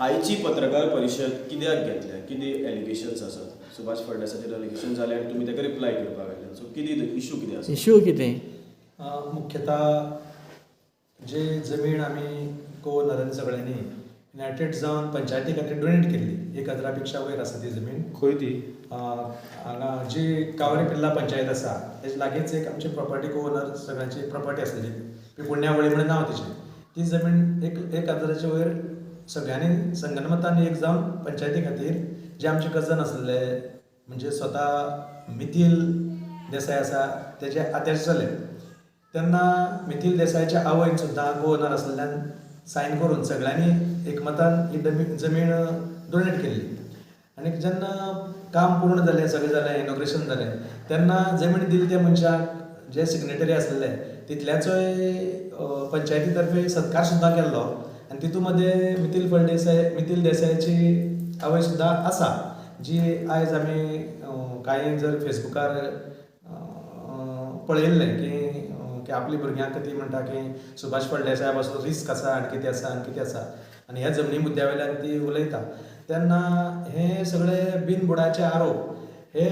आयची पत्रकार परिशद कित्याक घेतल्या कितें एलिगेशन्स आसात सुभाष फडणवीसाचेर एलिगेशन जाले आनी तुमी ताका रिप्लाय करपाक आयले सो कितें इशू कितें आसा इश्यू कितें? मुख्यतः जे जमीन आमी को नरन सगळ्यांनी युनायटेड जावन पंचायती खातीर डोनेट केल्ली एक हजारा पेक्षा वयर आसा ती जमीन. खंय ती. हांगा जी कावरे किल्ला पंचायत आसा तेजे लागींच एक आमची प्रॉपर्टी को ओनर सगळ्यांची प्रॉपर्टी आसलेली पिपुण्यावळी म्हणून नांव तिचें. ती जमीन एक एक हजाराच्या वयर सगळ्यांनी संगनमतान एक जावन पंचायती खातीर जे आमचे कजन आसले म्हणजे स्वता मिथिल देसाय आसा तेजे आतेश जाले तेन्ना मिथिल देसायच्या आवयन सुद्दां को आसल्यान आसलेल्यान सायन करून सगळ्यांनी एकमतान ही जमीन जमीन डोनेट केल्ली आनी जेन्ना काम पूर्ण जालें सगळें जालें इनॉग्रेशन जालें तेन्ना जमीन दिली त्या मनशाक जे सिग्नेटरी आसलेले तितल्याचोय पंचायती तर्फे सत्कार सुद्दां केल्लो. आनी तितूमध्ये मिथिल फळदेसाय मिथिल देसायची आवय सुद्दां आसा जी आयज आमी कांय जर फेसबुकार पळयल्लें की की आपली भुरग्यांक ती म्हणटा की सुभाष फळदेसायपासून रिस्क आसा आनी कितें आसा आनी कितें आसा आनी ह्या जमनी मुद्द्या वयल्यान ती उलयता. तेन्ना हे सगळे बिनबुडाचे आरोप हे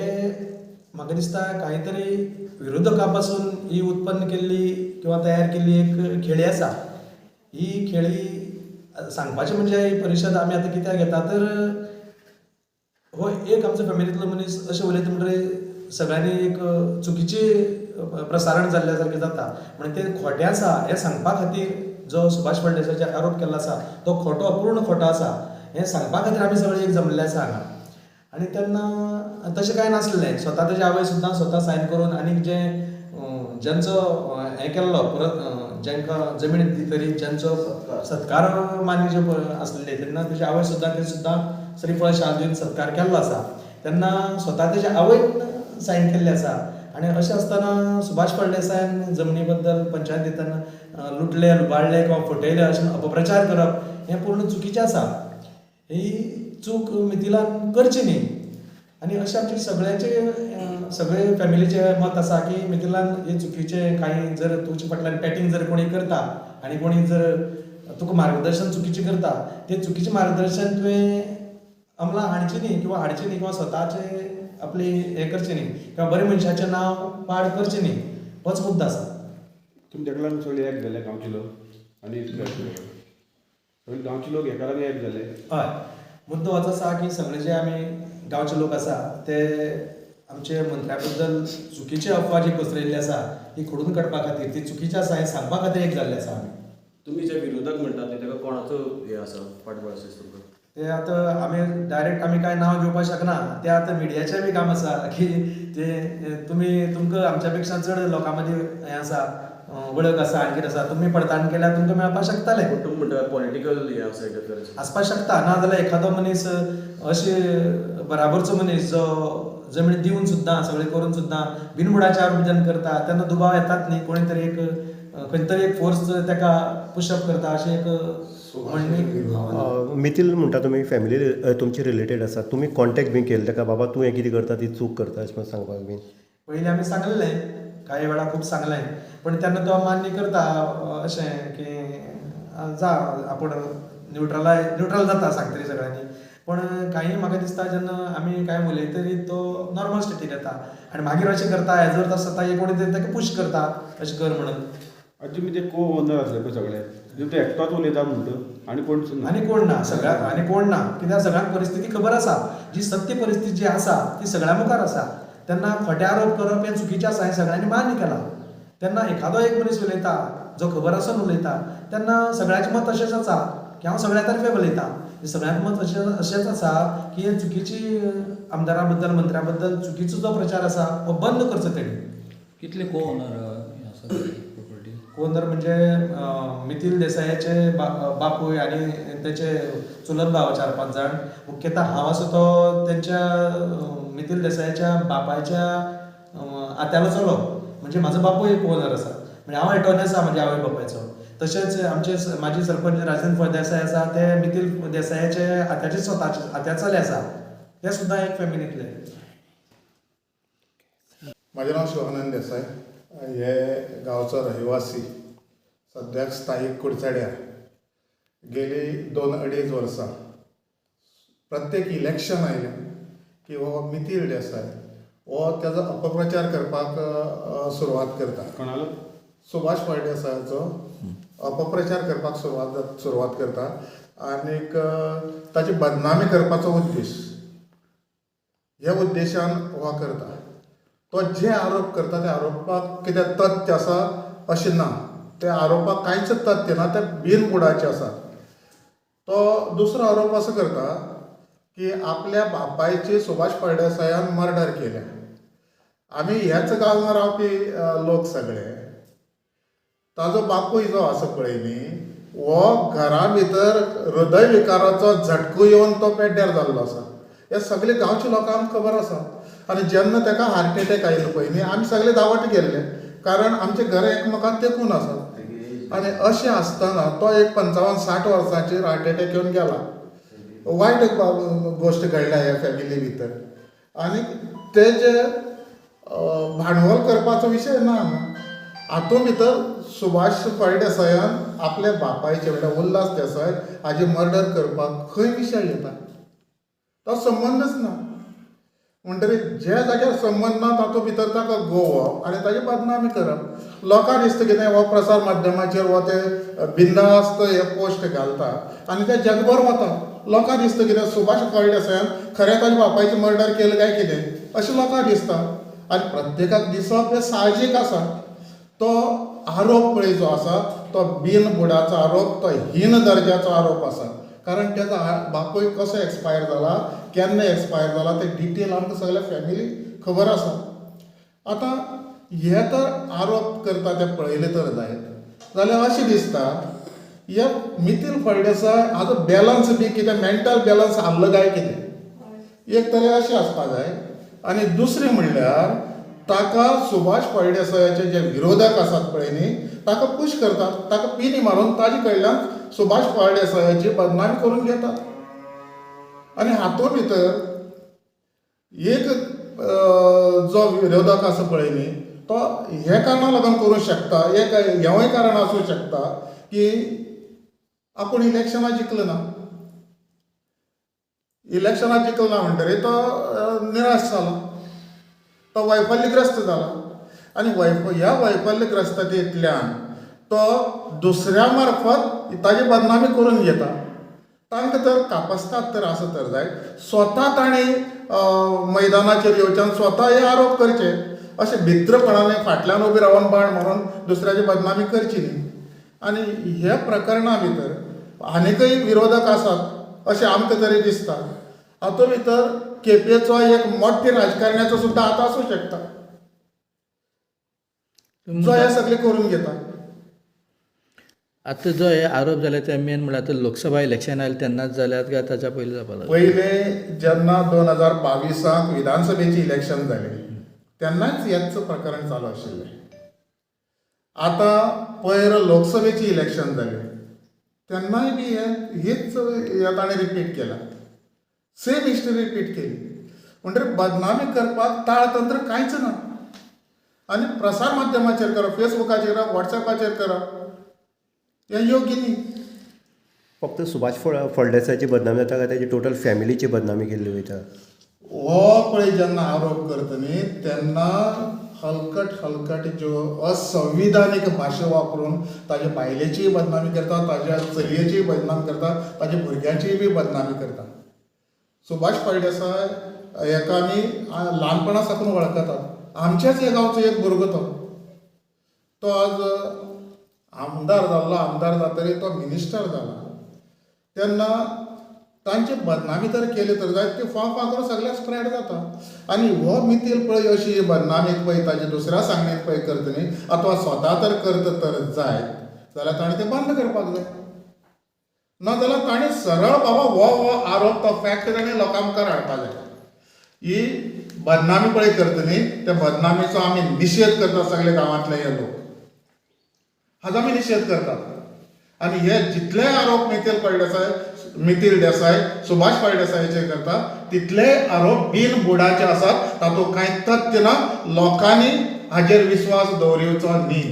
म्हाका दिसता काहीतरी विरोधकां पासून ही उत्पन्न केल्ली किंवा तयार केल्ली एक खेळी आसा ही खेळी सांगपाचें म्हणजे ही परिशद आमी आतां कित्याक घेता तर हो एक आमच्या फॅमिलींतलो मनीस अशें उलयता म्हणटकीर म्हणजे सगळ्यांनी एक चुकीचें प्रसारण जाल्ल्या सारकें जाता. म्हणजे ते खोटें आसा हें सांगपा खातीर जो सुभाष फळदेसाचे आरोप केल्लो आसा तो खोटो अपूर्ण खोटो आसा हें सांगपा खातीर आमी सगळे एक जमलेले आसा हांगा आनी तेन्ना तशें कांय नासलें स्वता तेजे आवय सुद्दां स्वता सायन करून आनीक जे अ, ज्यांचो हें केल्लो परत अ, जेंकां जमीन दितरी ज्यांचो सत्कार मान्य जे आसले तेन्ना तेजे आवय सुद्दां ते सुद्दां श्रीफळ शाल दिवन सत्कार केल्लो आसा तेन्ना स्वता तेजे आवयन सायन केल्ले आसा आनी अशें आसतना सुभाष फळदेसायन जमनी बद्दल पंचायत दितना लुटले लुबाडले किंवा फटयले अशें अपप्रचार करप हें पूर्ण चुकीचें आसा ही चूक मिथिलान करची न्ही. आनी अशें आमचे सगळ्याचे सगळे फॅमिलीचे मत आसा की मिथिलान हे चुकीचे काही जर तुमच्या फाटल्यान पॅटिंग जर कोणी करता आनी कोणी जर तुका मार्गदर्शन चुकीचें करता तें चुकीचें मार्गदर्शन तुवें अमला हाडचें न्ही किंवा हाडचें न्ही किंवा स्वताचे आपली हें करचें न्ही किंवा बरे मनशाचें नांव पाड करचें न्ही. होच मुद्दो आसा तुमी तेका लागून सगळे एक जाले गांवचे लोक. आनी गांवचे लोक एका लागून एक जाले हय. मुद्दो होच आसा की सगळे जे आमी गांवचे लोक आसा ते आमचे मंत्र्या बद्दल चुकीची अफवा जी पसरयल्ली आसा ती खोडून काडपा खातीर ती चुकीची आसा हें सांगपा खातीर एक जाल्ले आसा आमी तुमी जे विरोधक म्हणटात ते ताका कोणाचो हे आसा फाटबळ तुमकां? ते आतां आमी डायरेक्ट आमी कांय नांव घेवपाक शकना ते आतां मिडियाचें बी काम आसा की ते तुमी तुमकां आमच्या पेक्षा चड लोकां मदीं हें आसा वळख आसा आनी कितें आसा तुमी पडताळण केल्यार तुमकां मेळपाक शकताले पूण तुमी म्हणटा पॉलिटिकल हे आसा आसपाक शकता नाजाल्यार एखादो मनीस अशे बराबरचो मनीस जो जमीन दिवन सुद्दां सगळें करून सुद्दां बिनबुडाचे आरोप जेन्ना करता तेन्ना दुबाव येतात न्ही. कोणी तरी एक खंय तरी एक फोर्स तेका पुशअप करता अशें एक मिथिल म्हणटा तुमी फॅमिली तुमची रिलेटेड आसा तुमी कॉन्टॅक्ट बी केले ताका बाबा तूं हें कितें करता ती चूक करता अशें म्हणून सांगपाक बीन पयलीं आमी सांगलेलें काही वेळा खूब सांगलें पण तेन्ना तो मान्य करता अं, अशें की जा आपूण न्यूट्रलाय न्यूट्रल जाता सांगतरी सगळ्यांनी. पण काही म्हाका दिसता जेन्ना आमी काय उलयतरी तो नॉर्मल स्टेटीर येता. आनी मागीर अशें करता हेजर तसो जाता हे कोणी ताका पुश करता अशें कर म्हणून. तुमी ते को ओनर आसले पळय सगळे. तुमी ते एकटोच उलयता म्हणटा आनी कोण आनी कोण ना सगळ्याक आनी कोण ना. कित्याक सगळ्यांक परिस्थिती खबर आसा जी सत्य परिस्थिती जी आसा ती सगळ्या मुखार आसा तेन्ना खोटे आरोप करप हें चुकीचें आसा हें सगळ्यांनी मान्य केलां. तेन्ना एखादो एक मनीस उलयता जो खबर आसून उलयता तेन्ना सगळ्यांचें मत अशेंच आसा की हांव सगळ्या तर्फे उलयता हे मत अशें अशेंच आसा की हे चुकीची आमदारा बद्दल मंत्र्या बद्दल चुकीचो जो प्रचार आसा हो बंद करचो तेणी कितले कोण कोण तर म्हणजे मिथिल देसायाचे बा- बापूय आणि त्याचे चुलत भाव चार पाच जण. मुख्यतः हांव असो तो त्यांच्या मिथिल देसायाच्या बापायच्या आत्यालो चलो म्हणजे म्हाजो बापूय एक ओनर आसा म्हणजे हांव एटोर्नी आसा म्हज्या आवय बापायचो. तशेंच आमचे माजी सरपंच राजेंद्र फळदेसाय आसा ते मिथिल देसायाचे आत्याचे स्वताचे आत्या चले आसा ते सुद्दां एक फॅमिलींतले म्हाजें नांव शिवानंद देसाय हे गांवचो रहिवासी सद्याक स्थायीक कुडचड्यार गेली दोन अडीच वर्सां प्रत्येक इलेक्शन आयलें की हो मितील देसाय हो तेजो अपप्रचार करपाक सुरवात करता कोणालो? सुभाष फळदेसायाचो अपप्रचार करपाक सुरवात जा- सुरवात करता आनीक ताची बदनामी करपाचो उद्देश. ह्या उद्देशान हो करता तो जे आरोप करता त्या आरोपाक कितें तथ्य आसा अशें ना त्या आरोपाक कांयच तथ्य ना ते बिनबुडाचे आसा तो दुसरो आरोप असो करता की आपल्या बापायची सुभाष फळदेसायान मर्डर केल्या. आमी ह्याच गांवांत रावपी लोक सगळे? ताजो बापूय जो आसा पळय न्ही हो घरा भितर हृदय विकाराचो झटको येवन तो पेड्ड्यार जाल्लो आसा हे सगळे गांवच्या लोकांक खबर आसा आनी जेन्ना ताका हार्ट एटॅक आयलो पळय न्ही आमी सगळे धांवट गेल्ले. कारण आमचे घर एकमेकांक तेंकून आसा आनी अशें आसतना तो एक पंचावन्न साठ वर्सांचेर हार्ट एटॅक येवन गेला. वायट गोश्ट घडल्या ह्या फॅमिली भितर. आनी तेजे भांडवल करपाचो विशय ना हातूंत भितर सुभाष फळदेसायान आपल्या बापायचे म्हणल्यार उल्हास देसाय हाजे मर्डर करपाक खंय विशय येता? तो संबंदच ना. म्हणटकीर जे जाग्यार संबंद ना तातूंत भितर ताका गोवप हो. आनी ताची बदनामी करप. लोकांक दिसता कितें हो प्रसार माध्यमाचेर हो ते बिंदास्त हे पोस्ट घालता. आनी ते जगभर वता. लोकांक दिसता कितें सुभाष सायन खरें ताच्या बापायचें मर्डर केलें काय कितें? अशें लोकांक दिसता. आनी प्रत्येकाक दिसप हें साहजीक आसा. तो आरोप पळय जो आसा तो बिनबुडाचो आरोप तो हीन दर्जाचो आरोप आसा. कारण त्याचा बापूय कसो एक्सपायर जाला केन्ना एक्सपायर जाला ते डिटेल आमकां सगळ्या फॅमिलीक खबर आसा आतां हे तर आरोप करता ते पळयले तर जायत जाल्यार अशें दिसता हे मितील फळदेसाय हाजो बॅलन्स बी कितें मेंटल बॅलन्स आहलो काय कितें? एक तरी अशें आसपा जाय आनी दुसरें म्हणल्यार ताका सुभाष फळदेसायाचे जे विरोधक आसात पळय न्ही ताका पुश करतात ताका पिनी मारून ताजे कडल्यान सुभाष फळदेसायाची बदनामी करून घेतात. आनी हातूंत भितर एक जो विरोधक आसा पळय न्ही तो हे कारणा लागून करूंक शकता एक हेंवूय कारण आसूं शकता की आपूण इलेक्शनां जिखलो ना इलेक्शनां जिखलो ना म्हणटरी तो निराश जाला तो वैफल्यग्रस्त जाला आनी वैफ ह्या वैफल्यग्रस्ततेंतल्यान तो दुसऱ्या मार्फत ताजी बदनामी करून घेता. तांकां तर कापस्तात तर आसा तर जाय स्वता ताणें मैदानाचेर येवच्यान स्वता हे आरोप करचे. अशें भित्रपणाने फाटल्यान उबी रावन बाण मारून दुसऱ्याची बदनामी करची न्ही. आनी हे प्रकरणा भितर आनीकय विरोधक आसात अशें आमकां तरी दिसता हातूंत भितर केपेचो एक मोठे राजकारण्याचो सुद्दां हात आसूं शकता. जो हे सगळे करून घेता आतां जो हे आरोप जाले ते मेन म्हळ्यार आतां लोकसभा इलेक्शन आयलें तेन्नाच जाल्यात काय ताच्या पयलीं जावपा लागलें पयले जेन्ना दोन हजार बावीसाक विधानसभेची इलेक्शन जाली तेन्नाच हेच प्रकरण चालू आशिल्लें आतां पयर लोकसभेची इलेक्शन जाली तेन्नाय बी हीच हे ताणें रिपीट केला. सेम हिस्ट्री रिपीट केली. म्हणटकीर बदनामी करपाक ताळतंत्र कांयच ना. आनी प्रसार माध्यमाचेर करप फेसबुकाचेर करप वॉट्सॅपाचेर करप हें योग्य न्ही. फक्त सुभाष फळ फळदेसायची बदनामी जाता काय त्याची टोटल फॅमिलीची बदनामी केल्ली वयता. हो पळय जेन्ना आरोप करता न्ही तेन्ना हलकट हलकट ज्यो असंविधानीक भाशा वापरून ताज्या बायलेचीय बदनामी करता ताज्या चलयेचीय बदनामी करता ताज्या भुरग्याचीय बी बदनामी करता सुभाष फळदेसाय हेका आमी ल्हानपणा साकून वळखतात आमच्याच हे गांवचो एक भुरगो तो तो आज आमदार जाल्लो आमदार जातकीर तो मिनिस्टर जाला तेन्ना तांची बदनामी तर केली तर जाय ती फाव फां करून सगळ्याक स्प्रेड जाता आनी हो मितील पळय अशी बदनामीक पळय ताची दुसऱ्या सांगणेक पळय करतली न्ही. अथवा स्वता तर करत तर जाय. जाल्यार ताणें तें बंद करपाक जाय. ना जाल्यार ताणें सरळ बाबा हो हो आरोप तो फॅक्ट ताणें लोकां मुखार हाडपाचें ही बदनामी पळय करता न्ही त्या बदनामीचो आमी निशेध करतात सगळे गांवांतले हे लोक. हाजो आमी निशेध करतात. आनी हे जितले आरोप मितील फळदेसाय मितील देसाय सुभाष फळदेसायचे करता तितले आरोप बिनबुडाचे आसात तातूंत कांय तथ्य ना लोकांनी हाजेर विस्वास दवरिवचो न्ही